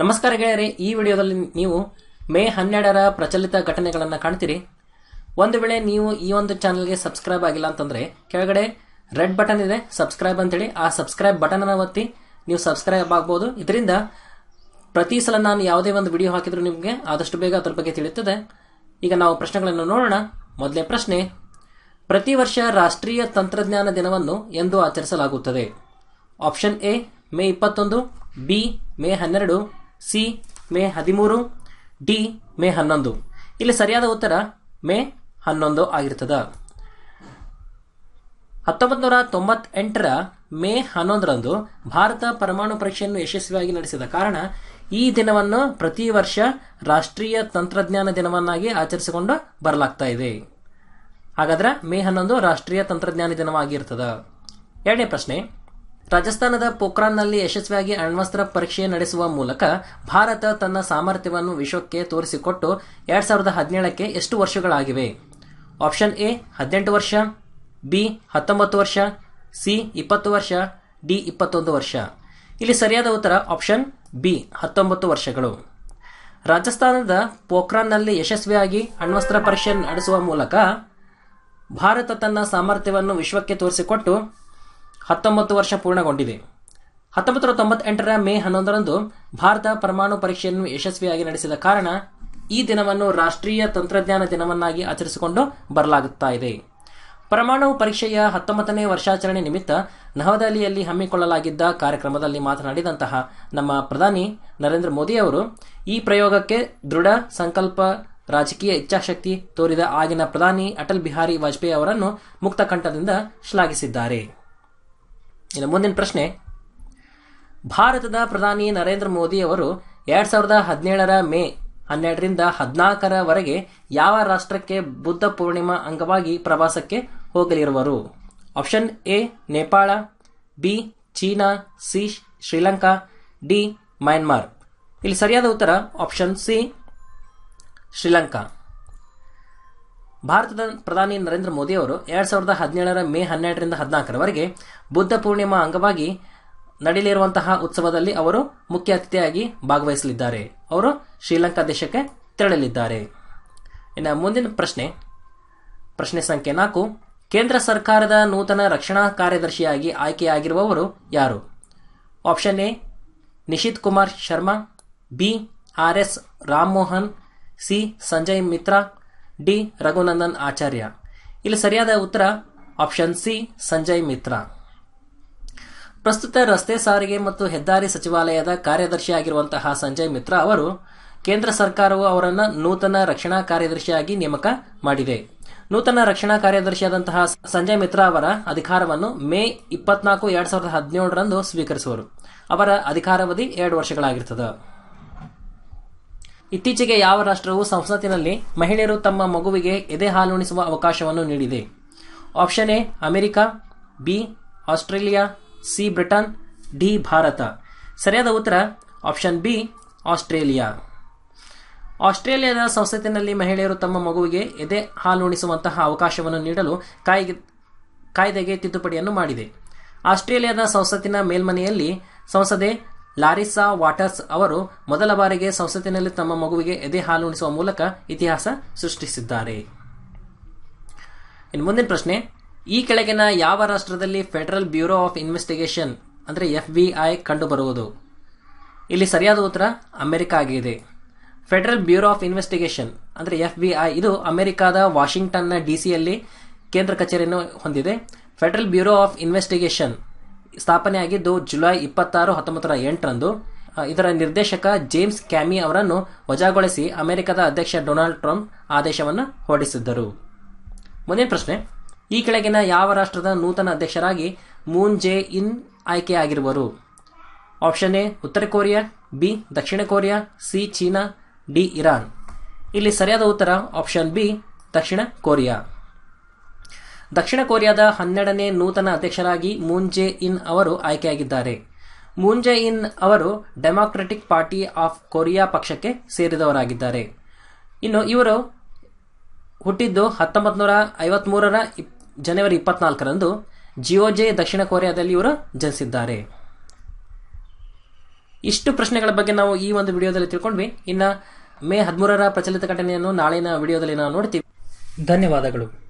ನಮಸ್ಕಾರ ಗೆಳೆಯರೆ, ಈ ವಿಡಿಯೋದಲ್ಲಿ ನೀವು ಮೇ ಹನ್ನೆರಡರ ಪ್ರಚಲಿತ ಘಟನೆಗಳನ್ನು ಕಾಣ್ತೀರಿ. ಒಂದು ವೇಳೆ ನೀವು ಈ ಒಂದು ಚಾನಲ್ಗೆ ಸಬ್ಸ್ಕ್ರೈಬ್ ಆಗಿಲ್ಲ ಅಂತಂದ್ರೆ, ಕೆಳಗಡೆ ರೆಡ್ ಬಟನ್ ಇದೆ ಸಬ್ಸ್ಕ್ರೈಬ್ ಅಂತೇಳಿ. ಆ ಸಬ್ಸ್ಕ್ರೈಬ್ ಬಟನ್ ಅನ್ನು ಒತ್ತಿ, ನೀವು ಸಬ್ಸ್ಕ್ರೈಬ್ ಆಗ್ಬೋದು. ಇದರಿಂದ ಪ್ರತಿ ಸಲ ನಾನು ಯಾವುದೇ ಒಂದು ವಿಡಿಯೋ ಹಾಕಿದ್ರು ನಿಮಗೆ ಆದಷ್ಟು ಬೇಗ ಅದರ ಬಗ್ಗೆ ತಿಳಿಯುತ್ತದೆ. ಈಗ ನಾವು ಪ್ರಶ್ನೆಗಳನ್ನು ನೋಡೋಣ. ಮೊದಲೇ ಪ್ರಶ್ನೆ, ಪ್ರತಿ ವರ್ಷ ರಾಷ್ಟ್ರೀಯ ತಂತ್ರಜ್ಞಾನ ದಿನವನ್ನು ಎಂದು ಆಚರಿಸಲಾಗುತ್ತದೆ. ಆಪ್ಷನ್ ಎ ಮೇ ಇಪ್ಪತ್ತೊಂದು ಬಿ ಮೇ ಹನ್ನೆರಡು ಸಿ, ಮೇ ಹದಿಮೂರು, ಡಿ, ಮೇ ಹನ್ನೊಂದು. ಇಲ್ಲಿ ಸರಿಯಾದ ಉತ್ತರ ಮೇ ಹನ್ನೊಂದು ಆಗಿರ್ತದ. ಹತ್ತೊಂಬತ್ತು ನೂರ ತೊಂಬತ್ತೆಂಟರ ಮೇ ಹನ್ನೊಂದರಂದು ಭಾರತ ಪರಮಾಣು ಪರೀಕ್ಷೆಯನ್ನು ಯಶಸ್ವಿಯಾಗಿ ನಡೆಸಿದ ಕಾರಣ ಈ ದಿನವನ್ನು ಪ್ರತಿ ವರ್ಷ ರಾಷ್ಟ್ರೀಯ ತಂತ್ರಜ್ಞಾನ ದಿನವನ್ನಾಗಿ ಆಚರಿಸಿಕೊಂಡು ಬರಲಾಗ್ತಾ ಇದೆ. ಹಾಗಾದ್ರೆ ಮೇ ಹನ್ನೊಂದು ರಾಷ್ಟ್ರೀಯ ತಂತ್ರಜ್ಞಾನ ದಿನವಾಗಿರ್ತದ. ಎರಡನೇ ಪ್ರಶ್ನೆ ರಾಜಸ್ಥಾನದ ಪೋಖ್ರಾನ್ನಲ್ಲಿ ಯಶಸ್ವಿಯಾಗಿ ಅಣ್ವಸ್ತ್ರ ಪರೀಕ್ಷೆ ನಡೆಸುವ ಮೂಲಕ ಭಾರತ ತನ್ನ ಸಾಮರ್ಥ್ಯವನ್ನು ವಿಶ್ವಕ್ಕೆ ತೋರಿಸಿಕೊಟ್ಟು ಎರಡ್ ಸಾವಿರದ ಹದಿನೇಳಕ್ಕೆ ಎಷ್ಟು ವರ್ಷಗಳಾಗಿವೆ? ಆಪ್ಷನ್ ಎ, ಹದಿನೆಂಟು ವರ್ಷ, ಬಿ, ಹತ್ತೊಂಬತ್ತು ವರ್ಷ, ಸಿ, ಇಪ್ಪತ್ತು ವರ್ಷ, ಡಿ, ಇಪ್ಪತ್ತೊಂದು ವರ್ಷ. ಇಲ್ಲಿ ಸರಿಯಾದ ಉತ್ತರ ಆಪ್ಷನ್ ಬಿ, ಹತ್ತೊಂಬತ್ತು ವರ್ಷಗಳು. ರಾಜಸ್ಥಾನದ ಪೋಖ್ರಾನ್ನಲ್ಲಿ ಯಶಸ್ವಿಯಾಗಿ ಅಣ್ವಸ್ತ್ರ ಪರೀಕ್ಷೆ ನಡೆಸುವ ಮೂಲಕ ಭಾರತ ತನ್ನ ಸಾಮರ್ಥ್ಯವನ್ನು ವಿಶ್ವಕ್ಕೆ ತೋರಿಸಿಕೊಟ್ಟು ಹತ್ತೊಂಬತ್ತು ವರ್ಷ ಪೂರ್ಣಗೊಂಡಿದೆ. ಹತ್ತೊಂಬತ್ತು ತೊಂಬತ್ತೆಂಟರ ಮೇ ಹನ್ನೊಂದರಂದು ಭಾರತ ಪರಮಾಣು ಪರೀಕ್ಷೆಯನ್ನು ಯಶಸ್ವಿಯಾಗಿ ನಡೆಸಿದ ಕಾರಣ ಈ ದಿನವನ್ನು ರಾಷ್ಟ್ರೀಯ ತಂತ್ರಜ್ಞಾನ ದಿನವನ್ನಾಗಿ ಆಚರಿಸಿಕೊಂಡು ಬರಲಾಗುತ್ತಾ ಇದೆ. ಪರಮಾಣು ಪರೀಕ್ಷೆಯ ಹತ್ತೊಂಬತ್ತನೇ ವರ್ಷಾಚರಣೆ ನಿಮಿತ್ತ ನವದೆಹಲಿಯಲ್ಲಿ ಹಮ್ಮಿಕೊಳ್ಳಲಾಗಿದ್ದ ಕಾರ್ಯಕ್ರಮದಲ್ಲಿ ಮಾತನಾಡಿದಂತಹ ನಮ್ಮ ಪ್ರಧಾನಿ ನರೇಂದ್ರ ಮೋದಿ ಅವರು, ಈ ಪ್ರಯೋಗಕ್ಕೆ ದೃಢ ಸಂಕಲ್ಪ, ರಾಜಕೀಯ ಇಚ್ಛಾಶಕ್ತಿ ತೋರಿದ ಆಗಿನ ಪ್ರಧಾನಿ ಅಟಲ್ ಬಿಹಾರಿ ವಾಜಪೇಯಿ ಅವರನ್ನು ಮುಕ್ತಕಂಠದಿಂದ ಶ್ಲಾಘಿಸಿದ್ದಾರೆ. ಇನ್ನು ಮುಂದಿನ ಪ್ರಶ್ನೆ. ಭಾರತದ ಪ್ರಧಾನಿ ನರೇಂದ್ರ ಮೋದಿ ಅವರು ಎರಡ್ ಸಾವಿರದ ಹದಿನೇಳರ ಮೇ ಹನ್ನೆರಡರಿಂದ ಹದಿನಾಲ್ಕರವರೆಗೆ ಯಾವ ರಾಷ್ಟ್ರಕ್ಕೆ ಬುದ್ಧ ಪೂರ್ಣಿಮಾ ಅಂಗವಾಗಿ ಪ್ರವಾಸಕ್ಕೆ ಹೋಗಲಿರುವರು? Option A, Nepal, B, China, C, Sri Lanka, D, Myanmar. ಇಲ್ಲಿ ಸರಿಯಾದ ಉತ್ತರ ಆಪ್ಷನ್ ಸಿ, ಶ್ರೀಲಂಕಾ. ಭಾರತದ ಪ್ರಧಾನಿ ನರೇಂದ್ರ ಮೋದಿ ಅವರು ಎರಡ್ ಸಾವಿರದ ಹದಿನೇಳರ ಮೇ ಹನ್ನೆರಡರಿಂದ ಹದಿನಾಲ್ಕರವರೆಗೆ ಬುದ್ಧ ಪೂರ್ಣಿಮಾ ಅಂಗವಾಗಿ ನಡೆಯಲಿರುವಂತಹ ಉತ್ಸವದಲ್ಲಿ ಅವರು ಮುಖ್ಯ ಅತಿಥಿಯಾಗಿ ಭಾಗವಹಿಸಲಿದ್ದಾರೆ. ಅವರು ಶ್ರೀಲಂಕಾ ದೇಶಕ್ಕೆ ತೆರಳಲಿದ್ದಾರೆ. ಇನ್ನು ಮುಂದಿನ ಪ್ರಶ್ನೆ. ಪ್ರಶ್ನೆ ಸಂಖ್ಯೆ ನಾಲ್ಕು. ಕೇಂದ್ರ ಸರ್ಕಾರದ ನೂತನ ರಕ್ಷಣಾ ಕಾರ್ಯದರ್ಶಿಯಾಗಿ ಆಯ್ಕೆಯಾಗಿರುವವರು ಯಾರು? Option A, Nishith Kumar Sharma, B, R S Rammohan, C, Sanjay Mitra D Raghunandan Acharya. ಇಲ್ಲಿ ಸರಿಯಾದ ಉತ್ತರ ಆಪ್ಷನ್ ಸಿ, ಸಂಜಯ್ ಮಿತ್ರಾ. ಪ್ರಸ್ತುತ ರಸ್ತೆ ಸಾರಿಗೆ ಮತ್ತು ಹೆದ್ದಾರಿ ಸಚಿವಾಲಯದ ಕಾರ್ಯದರ್ಶಿಯಾಗಿರುವಂತಹ ಸಂಜಯ್ ಮಿತ್ರ ಅವರು ಕೇಂದ್ರ ಸರ್ಕಾರವು ಅವರನ್ನು ನೂತನ ರಕ್ಷಣಾ ಕಾರ್ಯದರ್ಶಿಯಾಗಿ ನೇಮಕ ಮಾಡಿದೆ. ನೂತನ ರಕ್ಷಣಾ ಕಾರ್ಯದರ್ಶಿಯಾದಂತಹ ಸಂಜಯ್ ಮಿತ್ರಾ ಅವರ ಅಧಿಕಾರವನ್ನು ಮೇ ಇಪ್ಪತ್ನಾಲ್ಕು, ಎರಡ್ ಸಾವಿರದ ಹದಿನೇಳರಂದು ಸ್ವೀಕರಿಸುವರು. ಅವರ ಅಧಿಕಾರಾವಧಿ ಎರಡು ವರ್ಷಗಳಾಗಿರ್ತದೆ. ಇತ್ತೀಚೆಗೆ ಯಾವ ರಾಷ್ಟ್ರವು ಸಂಸತ್ತಿನಲ್ಲಿ ಮಹಿಳೆಯರು ತಮ್ಮ ಮಗುವಿಗೆ ಎದೆ ಹಾಲುಣಿಸುವ ಅವಕಾಶವನ್ನು ನೀಡಿದೆ. Option A, America, B, Australia, C, Britain, D, Bharat. ಸರಿಯಾದ ಉತ್ತರ, ಆಪ್ಷನ್ ಬಿ, ಆಸ್ಟ್ರೇಲಿಯಾ. ಆಸ್ಟ್ರೇಲಿಯಾದ ಸಂಸತ್ತಿನಲ್ಲಿ ಮಹಿಳೆಯರು ತಮ್ಮ ಮಗುವಿಗೆ ಎದೆ ಹಾಲುಣಿಸುವಂತಹ ಅವಕಾಶವನ್ನು ನೀಡಲು ಕಾಯ್ದೆ ಕಾಯ್ದೆಗೆ ತಿದ್ದುಪಡಿಯನ್ನು ಮಾಡಿದೆ. ಆಸ್ಟ್ರೇಲಿಯಾದ ಸಂಸತ್ತಿನ ಮೇಲ್ಮನೆಯಲ್ಲಿ ಸಂಸದೆ ಲಾರಿಸಾ ವಾಟರ್ಸ್ ಅವರು ಮೊದಲ ಬಾರಿಗೆ ಸಂಸತ್ತಿನಲ್ಲಿ ತಮ್ಮ ಮಗುವಿಗೆ ಎದೆ ಹಾಲುಣಿಸುವ ಮೂಲಕ ಇತಿಹಾಸ ಸೃಷ್ಟಿಸಿದ್ದಾರೆ. ಇನ್ನು ಮುಂದಿನ ಪ್ರಶ್ನೆ, ಈ ಕೆಳಗಿನ ಯಾವ ರಾಷ್ಟ್ರದಲ್ಲಿ ಫೆಡರಲ್ ಬ್ಯೂರೋ ಆಫ್ ಇನ್ವೆಸ್ಟಿಗೇಷನ್, ಅಂದರೆ ಎಫ್ ಬಿ ಐ ಕಂಡುಬರುವುದು? ಇಲ್ಲಿ ಸರಿಯಾದ ಉತ್ತರ ಅಮೆರಿಕ ಆಗಿದೆ. ಫೆಡರಲ್ ಬ್ಯೂರೋ ಆಫ್ ಇನ್ವೆಸ್ಟಿಗೇಷನ್, ಅಂದರೆ ಎಫ್ ಬಿ ಐ ಇದು ಅಮೆರಿಕಾದ ವಾಷಿಂಗ್ಟನ್ನ ಡಿಸಿಯಲ್ಲಿ ಕೇಂದ್ರ ಕಚೇರಿಯನ್ನು ಹೊಂದಿದೆ. ಫೆಡರಲ್ ಬ್ಯೂರೋ ಆಫ್ ಇನ್ವೆಸ್ಟಿಗೇಷನ್ ಸ್ಥಾಪನೆಯಾಗಿದ್ದು ಜುಲೈ ಇಪ್ಪತ್ತಾರು ಹತ್ತೊಂಬತ್ತರ ಎಂಟರಂದು. ಇದರ ನಿರ್ದೇಶಕ ಜೇಮ್ಸ್ ಕ್ಯಾಮಿ ಅವರನ್ನು ವಜಾಗೊಳಿಸಿ ಅಮೆರಿಕದ ಅಧ್ಯಕ್ಷ ಡೊನಾಲ್ಡ್ ಟ್ರಂಪ್ ಆದೇಶವನ್ನು ಹೊರಡಿಸಿದ್ದರು. ಮುಂದಿನ ಪ್ರಶ್ನೆ. ಈ ಕೆಳಗಿನ ಯಾವ ರಾಷ್ಟ್ರದ ನೂತನ ಅಧ್ಯಕ್ಷರಾಗಿ ಮೂನ್ ಜೆ ಇನ್ ಆಯ್ಕೆಯಾಗಿರುವರು? ಆಪ್ಷನ್ ಎ, ಉತ್ತರ ಕೊರಿಯಾ, ಬಿ, ದಕ್ಷಿಣ Korea, C, China, D, Iran. ಇಲ್ಲಿ ಸರಿಯಾದ ಉತ್ತರ ಆಪ್ಷನ್ ಬಿ, ದಕ್ಷಿಣ ಕೊರಿಯಾ. ದಕ್ಷಿಣ ಕೊರಿಯಾದ ಹನ್ನೆರಡನೇ ನೂತನ ಅಧ್ಯಕ್ಷರಾಗಿ ಮೂನ್ ಇನ್ ಅವರು ಆಯ್ಕೆಯಾಗಿದ್ದಾರೆ. ಮೂನ್ ಇನ್ ಅವರು ಡೆಮಾಕ್ರೆಟಿಕ್ ಪಾರ್ಟಿ ಆಫ್ ಕೊರಿಯಾ ಪಕ್ಷಕ್ಕೆ ಸೇರಿದವರಾಗಿದ್ದಾರೆ. ಇನ್ನು ಇವರು ಹುಟ್ಟಿದ್ದು ಹತ್ತೊಂಬತ್ತು ನೂರ ಐವತ್ಮೂರರ ಜನವರಿ ಇಪ್ಪತ್ನಾಲ್ಕರಂದು ಜಿಯೋಜೆ ದಕ್ಷಿಣ ಕೊರಿಯಾದಲ್ಲಿ ಇವರು ಜನಿಸಿದ್ದಾರೆ. ಇಷ್ಟು ಪ್ರಶ್ನೆಗಳ ಬಗ್ಗೆ ನಾವು ಈ ಒಂದು ವಿಡಿಯೋದಲ್ಲಿ ತಿಳ್ಕೊಂಡ್ವಿ. ಇನ್ನ ಮೇ ಹದಿಮೂರರ ಪ್ರಚಲಿತ ಘಟನೆಯನ್ನು ನಾಳಿನ ವಿಡಿಯೋದಲ್ಲಿ ನಾವು ನೋಡ್ತೀವಿ. ಧನ್ಯವಾದಗಳು.